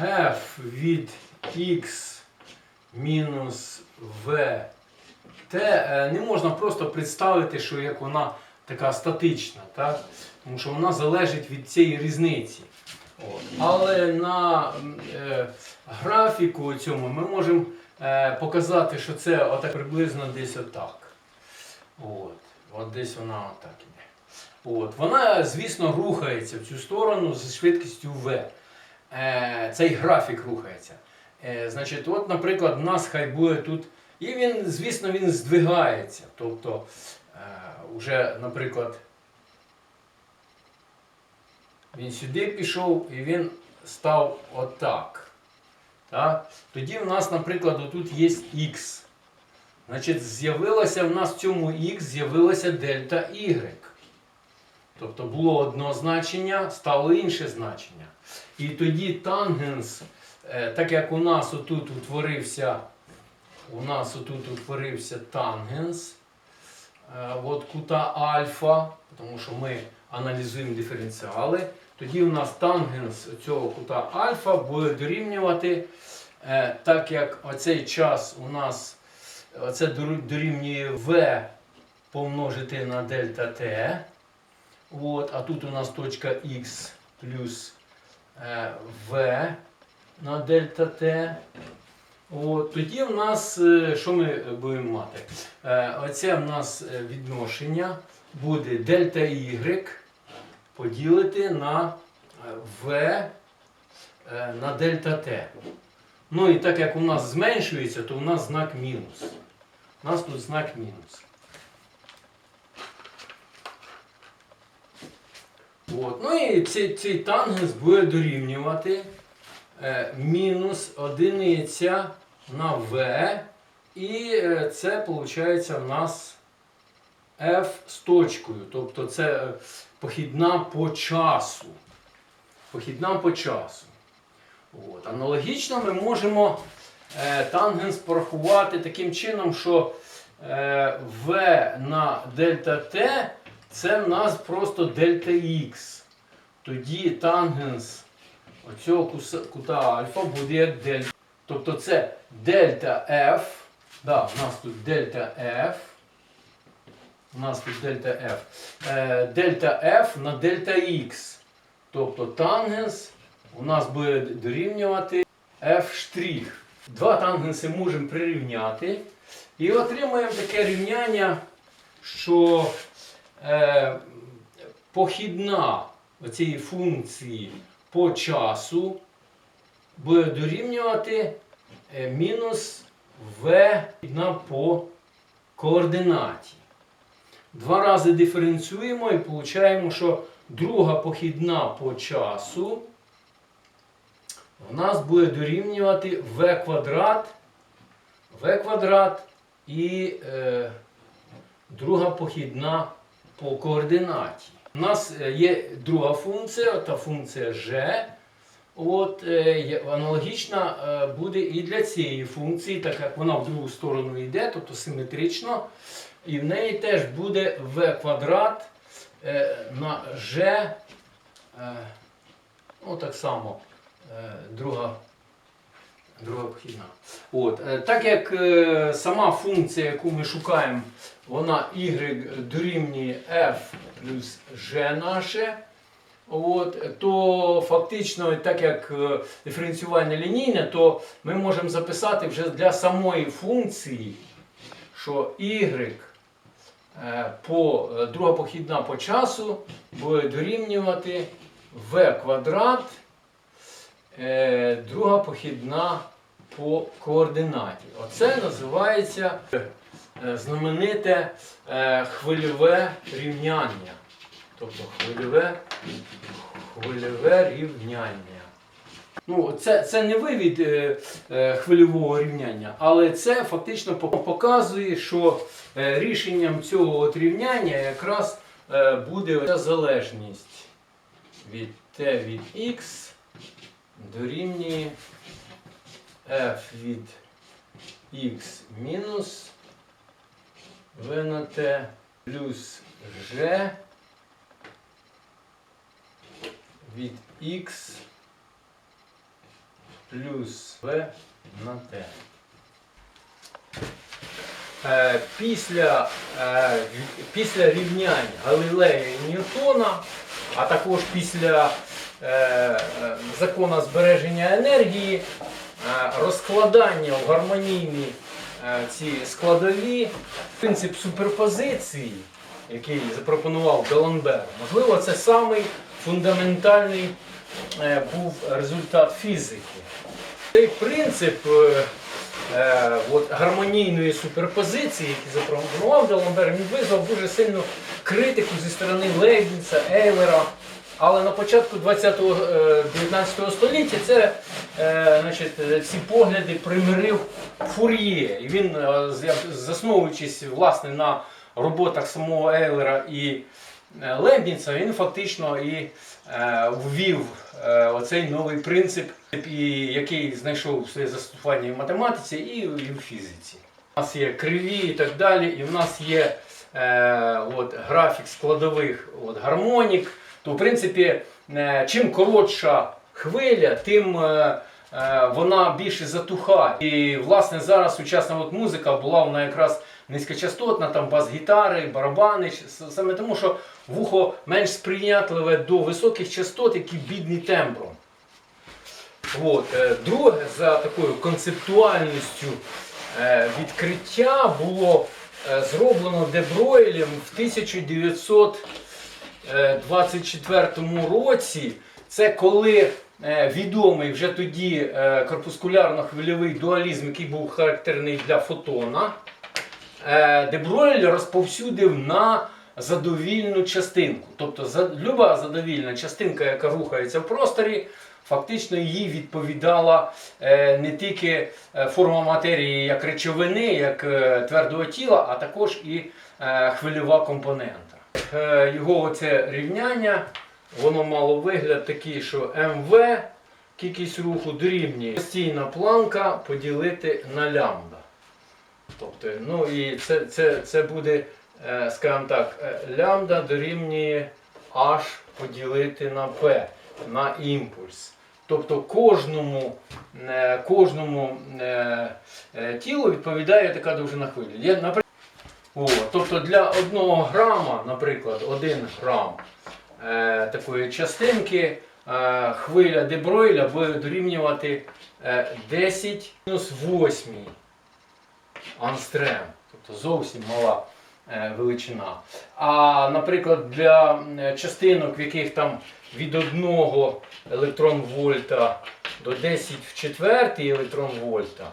f від x мінус v t е, не можна просто представити, що як вона така статична, так? тому що вона залежить від цієї різниці. От. Але на е, графіку цьому ми можемо е, показати, що це отак приблизно десь отак. От. От десь вона отак іде. От. Вона, звісно, рухається в цю сторону зі швидкістю v. Е, цей графік рухається. Е, значить, от, наприклад, у нас хай буде тут. І він, звісно, він здвигається. Тобто, е, вже, наприклад, він сюди пішов і він став отак. Так? Тоді в нас, наприклад, отут є х. Значить, з'явилося в нас в цьому х з'явилося дельта y. Тобто було одне значення, стало інше значення. І тоді тангенс, е, так як у нас отут утворився, у нас отут утворився тангенс е, от кута альфа, тому що ми аналізуємо диференціали, тоді у нас тангенс цього кута альфа буде дорівнювати, е, так як оцей час у нас оце дорівнює v помножити на дельта t. От, а тут у нас точка x плюс е, v на дельта t. От, тоді в нас, е, що ми будемо мати? Е, оце в нас е, відношення буде дельта y поділити на е, v е, на дельта t. Ну і так як у нас зменшується, то у нас знак мінус. У нас тут знак мінус. От. Ну і цей, цей тангенс буде дорівнювати е, мінус одиниця на v. І е, це виходить в нас f з точкою. Тобто це е, похідна по часу. Похідна по часу. От. Аналогічно ми можемо е, тангенс порахувати таким чином, що е, v на дельта t це в нас просто дельта x. Тоді тангенс оцього кута альфа буде дельта. Тобто це дельта f. Да, у нас тут дельта f. У нас тут дельта f. Е, дельта f на дельта x. Тобто тангенс у нас буде дорівнювати f'. Два тангенси можемо прирівняти. І отримаємо таке рівняння, що е, похідна цієї функції по часу буде дорівнювати е, мінус v по координаті. Два рази диференціюємо і отримуємо, що друга похідна по часу у нас буде дорівнювати v квадрат, v квадрат і е, друга похідна по координаті. У нас е, є друга функція, та функція g. От, е, аналогічна е, буде і для цієї функції, так як вона в другу сторону йде, тобто симетрично. І в неї теж буде v квадрат на g. Ну, так само друга, друга похідна. От, е, так як е, сама функція, яку ми шукаємо, вона y дорівнює f плюс g наше. От, то фактично, так як е, диференціювання лінійне, то ми можемо записати вже для самої функції, що y по, друга похідна по часу буде дорівнювати v квадрат, друга похідна по координаті. Оце називається е, знамените е, хвильове рівняння. Тобто хвильове, хвильове рівняння. Ну, це, це не вивід е, е, хвильового рівняння, але це фактично показує, що е, рішенням цього от рівняння якраз е, буде залежність від t від x дорівнює f від x мінус v на t плюс g від x плюс В на Т. Е, Після, е, після рівнянь Галілея і Ньютона, а також після закона збереження енергії, е, розкладання в гармонійні е, ці складові, принцип суперпозиції, який запропонував Даламбер, можливо, це самий фундаментальний е, був результат фізики. Цей принцип е, е, от, гармонійної суперпозиції, який запропонував Даламбер, він визвав дуже сильну критику зі сторони Лейбніца, Ейлера. Але на початку 20-го, е, 19 століття це, е, значить, е, ці погляди примирив Фур'є. І він, е, засновуючись власне на роботах самого Ейлера і е, він фактично і е, ввів е, оцей новий принцип, який знайшов своє застосування в математиці, і, в- фізиці. У нас є криві і так далі, і в нас є е, от, графік складових от, гармонік. То, в принципі, е, чим коротша хвиля, тим е, е, вона більше затухає. І власне зараз сучасна от музика була вона якраз низькочастотна, там бас-гітари, барабани. Саме тому, що вухо менш сприйнятливе до високих частот, які бідні тембром. От. Друге, за такою концептуальністю відкриття було зроблено Дебройлем в 1924 році. Це коли е, відомий вже тоді е, корпускулярно-хвильовий дуалізм, який був характерний для фотона, е, Дебройль розповсюдив на задовільну частинку. Тобто за, люба задовільна частинка, яка рухається в просторі, фактично їй відповідала е, не тільки е, форма матерії як речовини, як е, твердого тіла, а також і е, хвильова компонента. Е, його оце рівняння, воно мало вигляд такий, що МВ, кількість руху дорівнює постійна планка поділити на лямбда. Тобто, ну і це, це, це буде, е, скажімо так, е, лямбда дорівнює h поділити на p, на імпульс. Тобто кожному, кожному тілу відповідає така довжина хвилі. О, тобто для одного грама, наприклад, один грам е, такої частинки, е, хвиля дебройля буде дорівнювати е, 10 мінус 8 анстрем, тобто зовсім мала е, величина. А, наприклад, для частинок, в яких там від 1 електрон вольта до 10 в четвертий електрон вольта,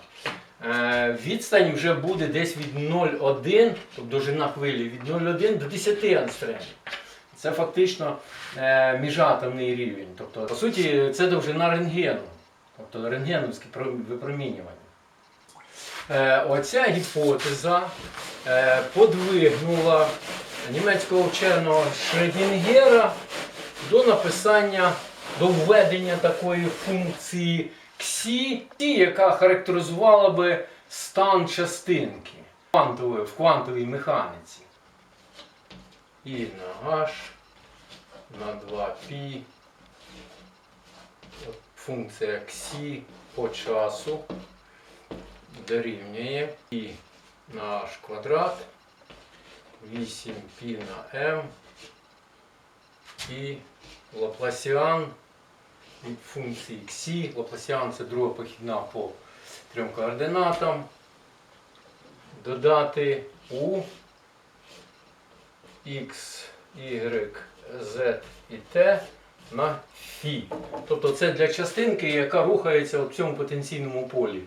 відстань вже буде десь від 0,1, тобто довжина хвилі від 0,1 до 10 анстрем. Це фактично е, міжатомний рівень. Тобто, по суті, це довжина рентгену, тобто рентгеновське випромінювання. Е, Оця гіпотеза е, подвигнула німецького вченого Шредінгера до написання, до введення такої функції ксі, яка характеризувала би стан частинки квантової, в квантовій механіці. І на h на 2π. От Функція ксі по часу дорівнює π на h квадрат 8π на m і Лапласіан функції ксі. Лапласіан це друга похідна по трьом координатам. Додати у x, y, z і t на φ. Тобто це для частинки, яка рухається в цьому потенційному полі.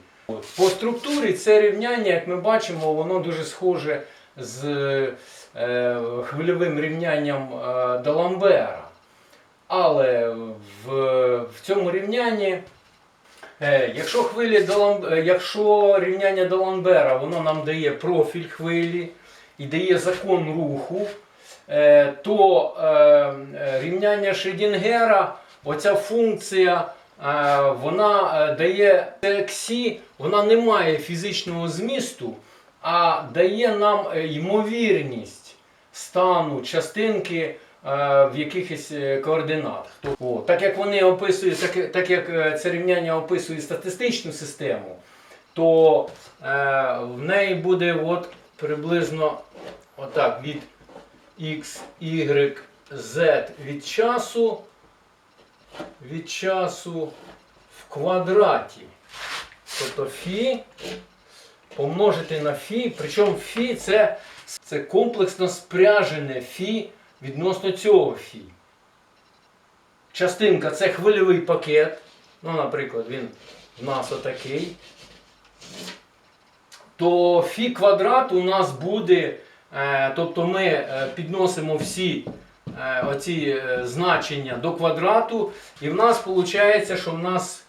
По структурі це рівняння, як ми бачимо, воно дуже схоже з е, хвильовим рівнянням е, Даламбера. Але в, в цьому рівнянні, е, якщо, хвилі Далам, е, якщо рівняння Даламбера воно нам дає профіль хвилі і дає закон руху, е, то е, рівняння Шредінгера, оця функція, е, вона е, дає ксі, вона не має фізичного змісту, а дає нам ймовірність стану частинки в якихось е, координатах. Тобто, о, так як вони описують, так, так як е, це рівняння описує статистичну систему, то е, в неї буде от приблизно отак від x, y, z від часу від часу в квадраті. Тобто фі помножити на фі, причому фі це, це комплексно спряжене фі відносно цього фі. Частинка це хвильовий пакет. Ну, наприклад, він у нас отакий. То фі квадрат у нас буде, е, тобто ми е, підносимо всі е, оці значення до квадрату, і в нас виходить, що в нас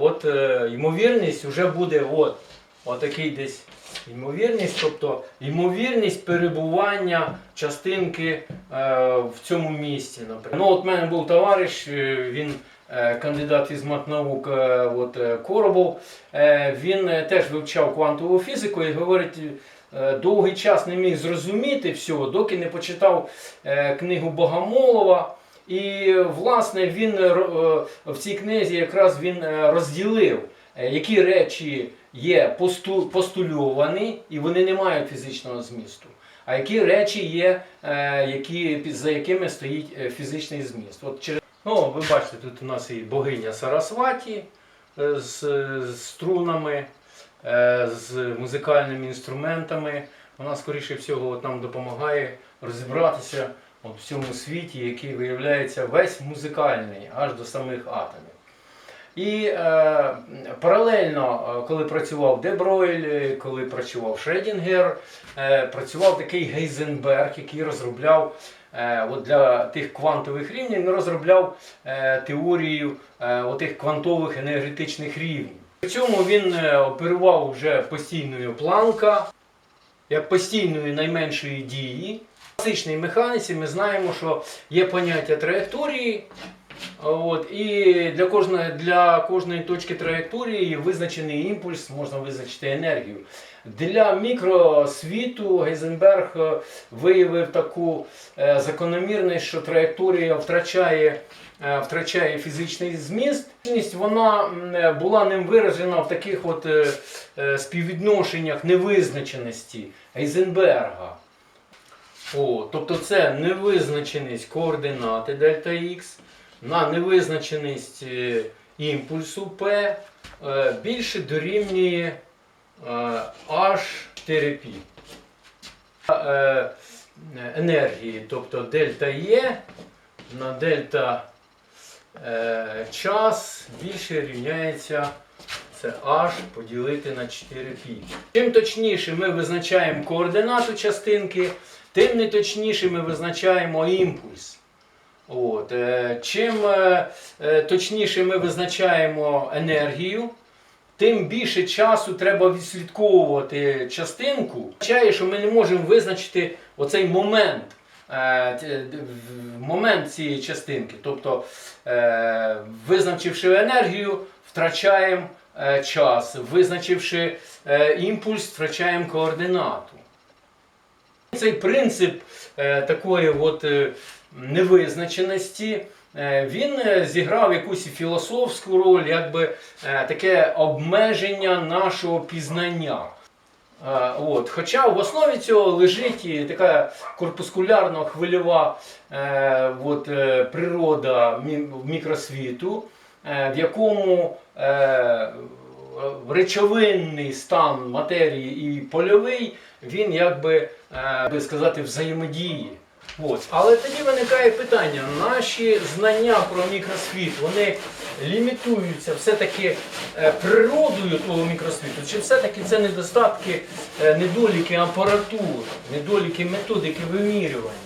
от, ймовірність вже буде от, отакий десь ймовірність, тобто ймовірність перебування частинки е, в цьому місці. Наприклад. Ну, от в мене був товариш, е, він е, кандидат із матнаук е, от, е, Коробов. Е, Він е, теж вивчав квантову фізику і говорить, е, довгий час не міг зрозуміти всього, доки не почитав е, книгу Богомолова. І власне він е, в цій книзі якраз він розділив, які речі є посту- постульовані і вони не мають фізичного змісту. А які речі є, е, які, за якими стоїть е, фізичний зміст. От через... ну, ви бачите, тут у нас і богиня Сарасваті е, з, з струнами, е, з музикальними інструментами. Вона, скоріше всього, от нам допомагає розібратися от в цьому світі, який виявляється весь музикальний, аж до самих атомів. І е, паралельно, е, коли працював Дебройль, е, коли працював Шредінгер, е, працював такий Гейзенберг, який розробляв е, от для тих квантових рівнів, розробляв е, теорію е, отих квантових енергетичних рівнів. При цьому він е, оперував вже постійною планка, як постійної найменшої дії. В класичній механіці ми знаємо, що є поняття траєкторії. От, і для кожної, для кожної точки траєкторії визначений імпульс, можна визначити енергію. Для мікросвіту Гейзенберг е, виявив таку е, закономірність, що траєкторія втрачає, е, втрачає фізичний зміст. Вона була ним виражена в таких от співвідношеннях невизначеності Гейзенберга. О, тобто це невизначеність координати дельта Х на невизначеність е, імпульсу P е, більше дорівнює е, H4π. Е, енергії, тобто дельта Е на дельта час більше рівняється це H поділити на 4π. Чим точніше ми визначаємо координату частинки, тим неточніше ми визначаємо імпульс. От, е, чим е, е, точніше ми визначаємо енергію, тим більше часу треба відслідковувати частинку. Означає, що ми не можемо визначити оцей момент, момент цієї частинки. Тобто, визначивши енергію, втрачаємо час, визначивши імпульс, втрачаємо координату. Цей принцип такої от, невизначеності. е, Він е, зіграв якусь філософську роль, якби е, таке обмеження нашого пізнання. От. Хоча в основі цього лежить і така корпускулярно-хвильова от, природа мікросвіту, в якому речовинний стан матерії і польовий, він е, би сказати, взаємодіє. От. Але тоді виникає питання: наші знання про мікросвіт вони лімітуються все-таки е, природою того мікросвіту, чи все-таки це недостатки, е, недоліки апаратури, недоліки методики вимірювання?